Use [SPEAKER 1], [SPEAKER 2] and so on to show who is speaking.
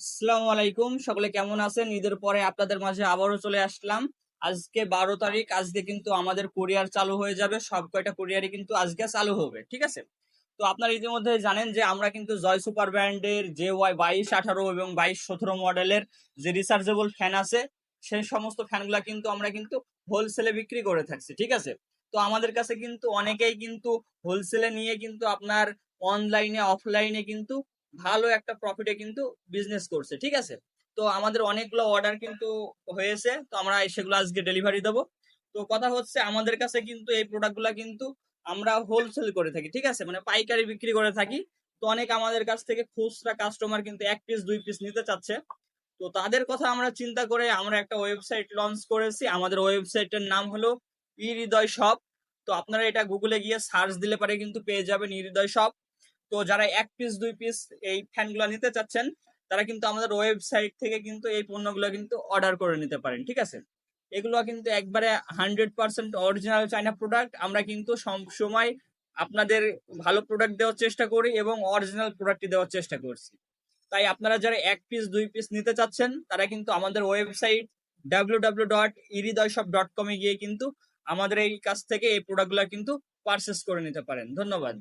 [SPEAKER 1] আসসালামু আলাইকুম। সকলে কেমন আছেন? ঈদের পরে আপনাদের মাঝে আবারও চলে আসলাম। আজকে বারো তারিখ, আজকে কিন্তু আমাদের কুরিয়ার চালু হয়ে যাবে। সব কয়টা কুরিয়ারই কিন্তু আজকে চালু হবে, ঠিক আছে? তো আপনারা ইতিমধ্যে জানেন যে আমরা কিন্তু জয় সুপার ব্র্যান্ডের যে ওয়াই বাইশ, আঠারো এবং বাইশ, সতেরো মডেলের যে রিচার্জেবল ফ্যান আছে সেই সমস্ত ফ্যানগুলা কিন্তু আমরা কিন্তু হোলসেলে বিক্রি করে থাকছি, ঠিক আছে? তো আমাদের কাছে কিন্তু অনেকেই কিন্তু হোলসেলে নিয়ে কিন্তু আপনার অনলাইনে অফলাইনে কিন্তু ভালো একটা প্রফিটে কিন্তু বিজনেস করছে, ঠিক আছে? তো আমাদের অনেকগুলো অর্ডার কিন্তু হয়েছে, তো আমরা সেগুলো আজকে ডেলিভারি দেবো। তো কথা হচ্ছে আমাদের কাছে কিন্তু এই প্রোডাক্টগুলো কিন্তু আমরা হোলসেল করে থাকি, ঠিক আছে? মানে পাইকারি বিক্রি করে থাকি। তো অনেক আমাদের কাছ থেকে খুচরা কাস্টমার কিন্তু এক পিস দুই পিস নিতে চাচ্ছে। তো তাদের কথা আমরা চিন্তা করে আমরা একটা ওয়েবসাইট লঞ্চ করেছি। আমাদের ওয়েবসাইটের নাম হলো ই হৃদয় শপ তো আপনারা এটা গুগলে গিয়ে সার্চ দিলে পারে কিন্তু পেয়ে যাবেন ই হৃদয় শপ তো যারা এক পিস দুই পিস এই ফ্যানগুলো নিতে চাচ্ছেন, তারা কিন্তু আমাদের ওয়েবসাইট থেকে কিন্তু এই পণ্যগুলো কিন্তু অর্ডার করে নিতে পারেন, ঠিক আছে? এগুলো কিন্তু একবারে hundred percent original China product আমরা কিন্তু সব সময় আপনাদের ভালো প্রোডাক্ট দেওয়ার চেষ্টা করি এবং অরিজিনাল প্রোডাক্টটি দেওয়ার চেষ্টা করছি। তাই আপনারা যারা এক পিস দুই পিস নিতে চাচ্ছেন, তারা কিন্তু আমাদের ওয়েবসাইট ডাব্লিউ ডাব্লিউ ডট ইরিদয় ডট কমে গিয়ে কিন্তু আমাদের এই কাছ থেকে এই প্রোডাক্টগুলো কিন্তু পারচেস করে নিতে পারেন। ধন্যবাদ।